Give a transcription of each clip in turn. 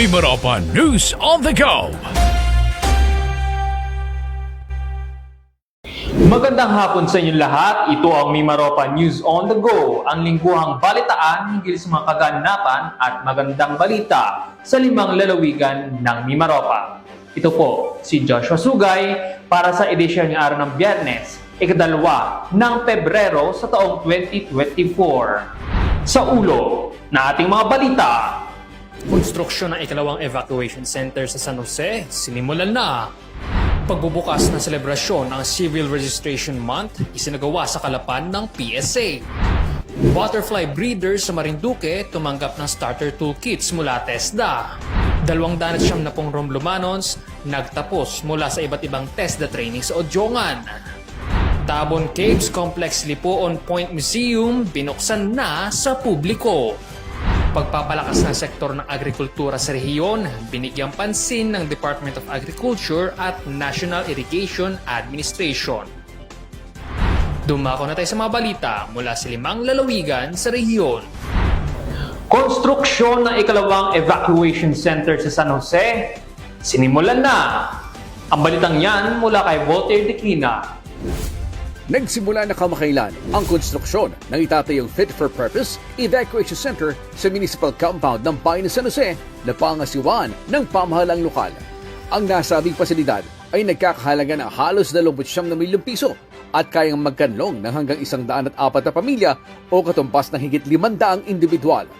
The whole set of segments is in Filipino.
Mimaropa News on the Go! Magandang hapon sa inyong lahat. Ito ang Mimaropa News on the Go, ang lingguhang balitaan hinggil sa mga kaganapan at magandang balita sa limang lalawigan ng Mimaropa. Ito po si Joshua Sugay para sa edisyon ng araw ng Biyernes, ikadalwa ng Pebrero sa taong 2024. Sa ulo na ating mga balita, Konstruksyon ng ikalawang evacuation center sa San Jose, sinimulan na. Pagbubukas ng selebrasyon ng Civil Registration Month, isinagawa sa kalapan ng PSA. Butterfly breeders sa Marinduque tumanggap ng starter toolkits mula TESDA. Dalawang danat siyam na pong Romlumanons nagtapos mula sa iba't ibang TESDA training sa Odjongan. Tabon Caves Complex Lipoon Point Museum binuksan na sa publiko. Pagpapalakas ng sektor ng agrikultura sa rehiyon, binigyang pansin ng Department of Agriculture at National Irrigation Administration. Dumako na tayo sa mga balita mula sa limang lalawigan sa rehiyon. konstruksyon ng ikalawang evacuation center sa San Jose, sinimulan na. Ang balitang yan mula kay Voltaire Dequina, Nagsimula na kamakailan ang konstruksyon ng itatayong fit-for-purpose evacuation center sa municipal compound ng Bayan ng San Jose na pangasiwaan ng pamahalang lokal. Ang nasabing pasilidad ay nagkakahalaga ng halos 29 na milyong piso at kayang magkanlong ng hanggang 104 na pamilya o katumpas ng higit 500 individual.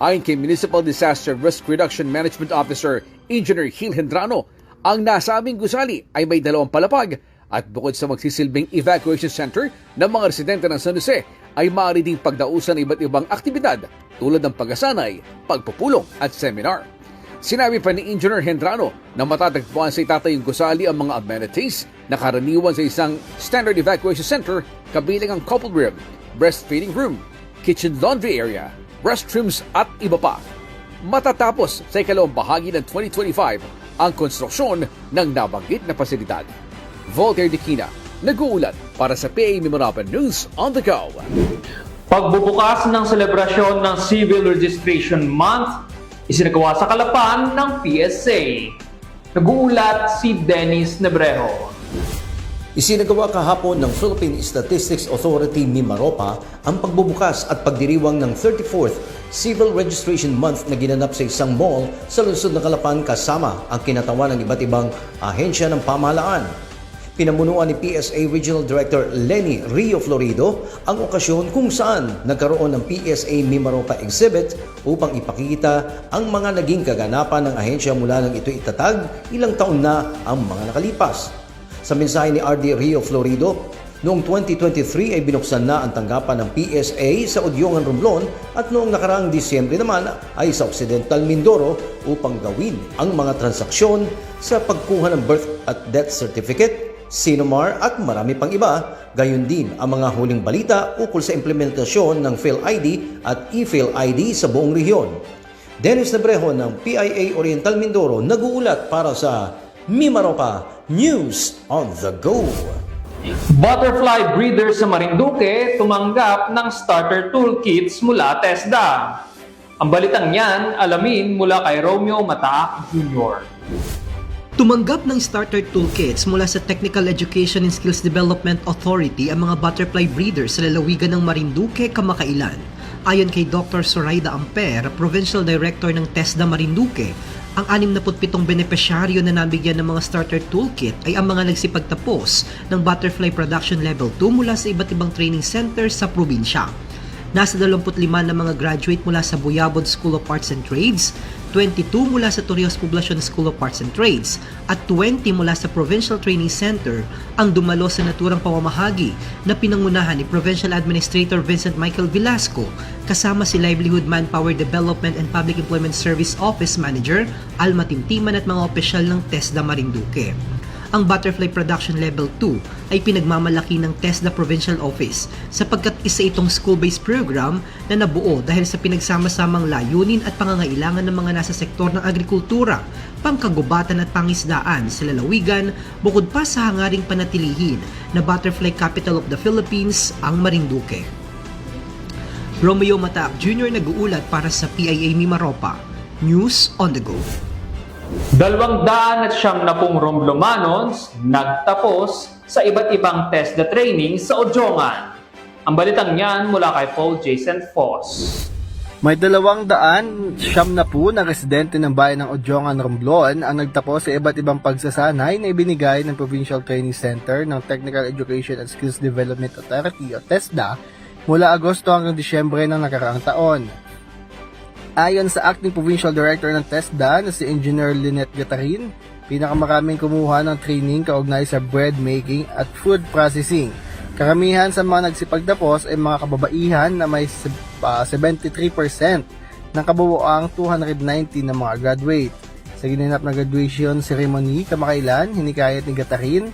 Ayon kay Municipal Disaster Risk Reduction Management Officer Engineer Gil Hendrano, ang nasabing gusali ay may dalawang palapag at bukod sa magsisilbing evacuation center ng mga residente ng San Jose ay maaari ding pagdausan ng iba't ibang aktibidad tulad ng pagkasanay, pagpupulong at seminar. Sinabi pa ni Engineer Hendrano na matatagpuan sa itatayong gusali ang mga amenities na karaniwan sa isang standard evacuation center kabilang ang couple room, breastfeeding room, kitchen laundry area, restrooms at iba pa. Matatapos sa ikalawang bahagi ng 2025 ang konstruksyon ng nabanggit na pasilidad. Voltaire Dequina, nag-uulat para sa PA Memorable News on the Go. Pagbubukas ng selebrasyon ng Civil Registration Month, isinagawa sa kalapan ng PSA. Nag-uulat si Dennis Nebrejo. Isinagawa kahapon ng Philippine Statistics Authority Mimaropa ang pagbubukas at pagdiriwang ng 34th Civil Registration Month na ginanap sa isang mall sa lungsod ng Kalapan kasama ang kinatawan ng iba't ibang ahensya ng pamahalaan. Pinamunuan ni PSA Regional Director Lenny Rio Florido ang okasyon kung saan nagkaroon ng PSA Mimaropa Exhibit upang ipakita ang mga naging kaganapan ng ahensya mula nang ito itatag ilang taon na ang mga nakalipas. Sa mensahe ni RD Rio Florido, noong 2023 ay binuksan na ang tanggapan ng PSA sa Udyongan Romblon at noong nakaraang Disyembre naman ay sa Occidental Mindoro upang gawin ang mga transaksyon sa pagkuha ng birth at death certificate, Sinomar at marami pang iba, gayon din ang mga huling balita ukol sa implementasyon ng PhilID at ePhilID sa buong rehiyon. Dennis Nebrejo ng PIA Oriental Mindoro nag-uulat para sa Mimaropa News on the Go. Butterfly breeders sa Marinduque tumanggap ng starter toolkits mula TESDA. Ang balitang yan, alamin mula kay Romeo Mataak Jr. Tumanggap ng starter toolkits mula sa Technical Education and Skills Development Authority ang mga butterfly breeders sa lalawigan ng Marinduque kamakailan. Ayon kay Dr. Zoraida Amper, Provincial Director ng TESDA Marinduque, ang 67 benepisyaryo na nabigyan ng mga starter toolkit ay ang mga nagsipagtapos ng Butterfly Production Level 2 mula sa iba't ibang training centers sa probinsya. Nasa 25 na mga graduate mula sa Buyabod School of Arts and Trades, 22 mula sa Torrijos Poblacion School of Arts and Trades, at 20 mula sa Provincial Training Center ang dumalo sa naturang pamamahagi na pinangunahan ni Provincial Administrator Vincent Michael Velasco kasama si Livelihood Manpower Development and Public Employment Service Office Manager Alma Timtiman at mga opisyal ng TESDA Marinduque. Ang Butterfly Production Level 2 ay pinagmamalaki ng TESDA Provincial Office sapagkat isa itong school-based program na nabuo dahil sa pinagsama-samang layunin at pangangailangan ng mga nasa sektor ng agrikultura, pangkagubatan at pangisdaan sa lalawigan bukod pa sa hangaring panatilihin na Butterfly Capital of the Philippines ang Marinduque. Romeo Mataak Jr. nag-uulat para sa PIA Mimaropa. News on the go. Dalawang daan at siyam na pong Romlomanons nagtapos sa iba't ibang TESDA training sa Odjongan. Ang balitang yan mula kay Paul Jason Foss. May dalawang daan, siyam na po na residente ng bayan ng Odjongan, Romblon ang nagtapos sa iba't ibang pagsasanay na ibinigay ng Provincial Training Center ng Technical Education and Skills Development Authority o TESDA mula Agosto hanggang Disyembre ng nakaraang taon. Ayon sa Acting Provincial Director ng TESDA na si Engineer Lynette Gatarin, pinakamaraming kumuha ng training kaugnay sa bread making at food processing. Karamihan sa mga nagsipagtapos ay mga kababaihan na may se- ah, 73% ng kabuuang 290 na mga graduate. Sa ginanap na graduation ceremony kamakailan, hinikayat ni Gatarin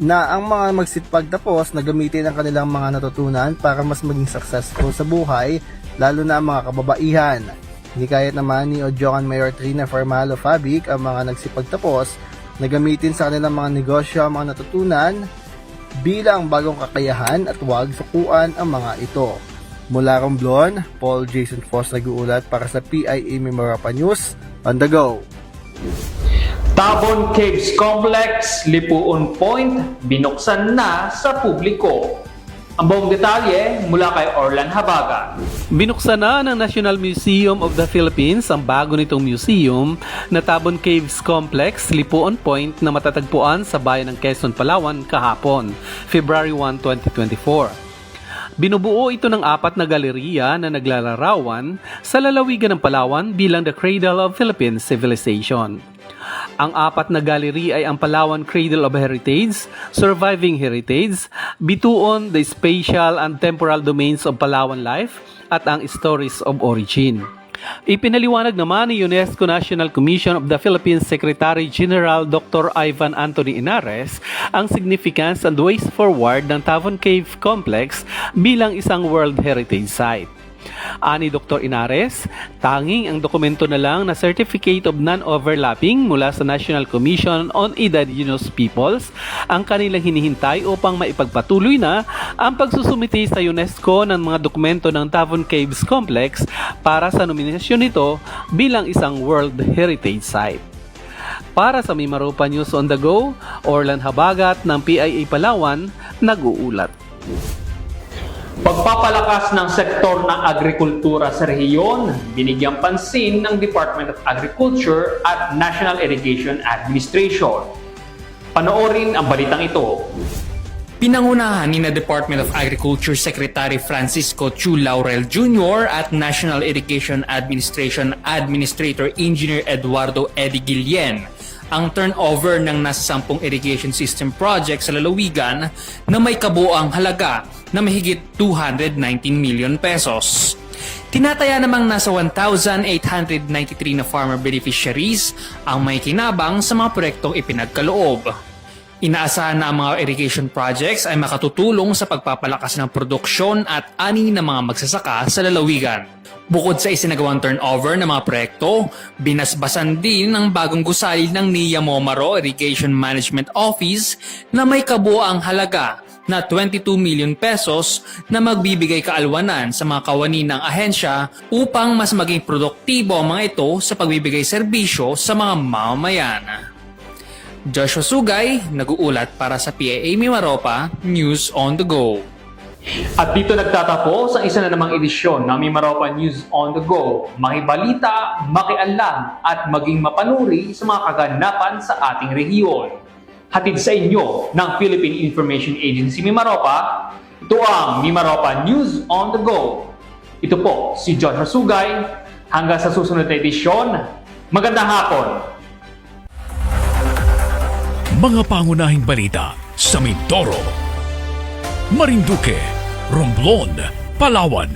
na ang mga magsipagtapos na gamitin ang kanilang mga natutunan para mas maging successful sa buhay, lalo na ang mga kababaihan. Hinikayat naman ni Odjokan Mayor Trina Formalo Fabic ang mga nagsipagtapos na gamitin sa kanilang mga negosyo ang mga natutunan bilang bagong kakayahan at huwag sukuan ang mga ito. Mula Romblon, Paul Jason Foss nag-uulat para sa PIA Memorapa News on the go. Tabon Caves Complex, Lipuon Point, binuksan na sa publiko. Ang buong detalye mula kay Orlan Habaga. Binuksan na ng National Museum of the Philippines ang bago nitong museum na Tabon Caves Complex, Lipuon Point na matatagpuan sa bayan ng Quezon, Palawan kahapon, February 1, 2024. Binubuo ito ng apat na galeriya na naglalarawan sa lalawigan ng Palawan bilang the cradle of Philippine civilization. Ang apat na gallery ay ang Palawan Cradle of Heritage, Surviving Heritage, Bituon, The Spatial and Temporal Domains of Palawan Life, at ang Stories of Origin. Ipinaliwanag naman ni UNESCO National Commission of the Philippines Secretary General Dr. Ivan Anthony Inares ang significance and ways forward ng Tavon Cave Complex bilang isang World Heritage Site. Ani Dr. Inares, tanging ang dokumento na lang na Certificate of Non-Overlapping mula sa National Commission on Indigenous Peoples ang kanilang hinihintay upang maipagpatuloy na ang pagsusumiti sa UNESCO ng mga dokumento ng Tavon Caves Complex para sa nominasyon nito bilang isang World Heritage Site. Para sa Mimaropa News on the Go, Orlan Habagat ng PIA Palawan, nag-uulat. Pagpapalakas ng sektor ng agrikultura sa rehiyon, binigyang pansin ng Department of Agriculture at National Irrigation Administration. Panoorin ang balitang ito. Pinangunahan ni na Department of Agriculture Secretary Francisco Chu Laurel Jr. at National Irrigation Administration Administrator Engineer Eduardo Eddie Guillen ang turnover ng nasa 10 irrigation system project sa lalawigan na may kabuang halaga na mahigit 219 million pesos. Tinataya namang nasa 1,893 na farmer beneficiaries ang may kinabang sa mga proyektong ipinagkaloob. Inaasahan na ang mga irrigation projects ay makatutulong sa pagpapalakas ng produksyon at ani ng mga magsasaka sa lalawigan. Bukod sa isinagawang turnover ng mga proyekto, binasbasan din ang bagong gusali ng NIA Momaro Irrigation Management Office na may kabuang halaga na 22 million pesos na magbibigay kaalwanan sa mga kawani ng ahensya upang mas maging produktibo ang mga ito sa pagbibigay serbisyo sa mga mamamayan. Joshua Sugay, nag-uulat para sa PAA Mimaropa, News on the Go. At dito nagtatapos ang isa na namang edisyon ng Mimaropa News on the Go. Makibalita, makialam at maging mapanuri sa mga kaganapan sa ating rehiyon. Hatid sa inyo ng Philippine Information Agency Mimaropa, ito ang Mimaropa News on the Go. Ito po si John Rasugay. Hanggang sa susunod na edisyon, magandang hapon! Mga pangunahing balita sa Mindoro, Marinduque, Romblon, Palawan.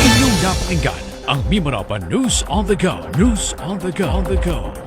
Inyong napakinggan ang Mimarapa News on the Go. News on the Go. On the Go.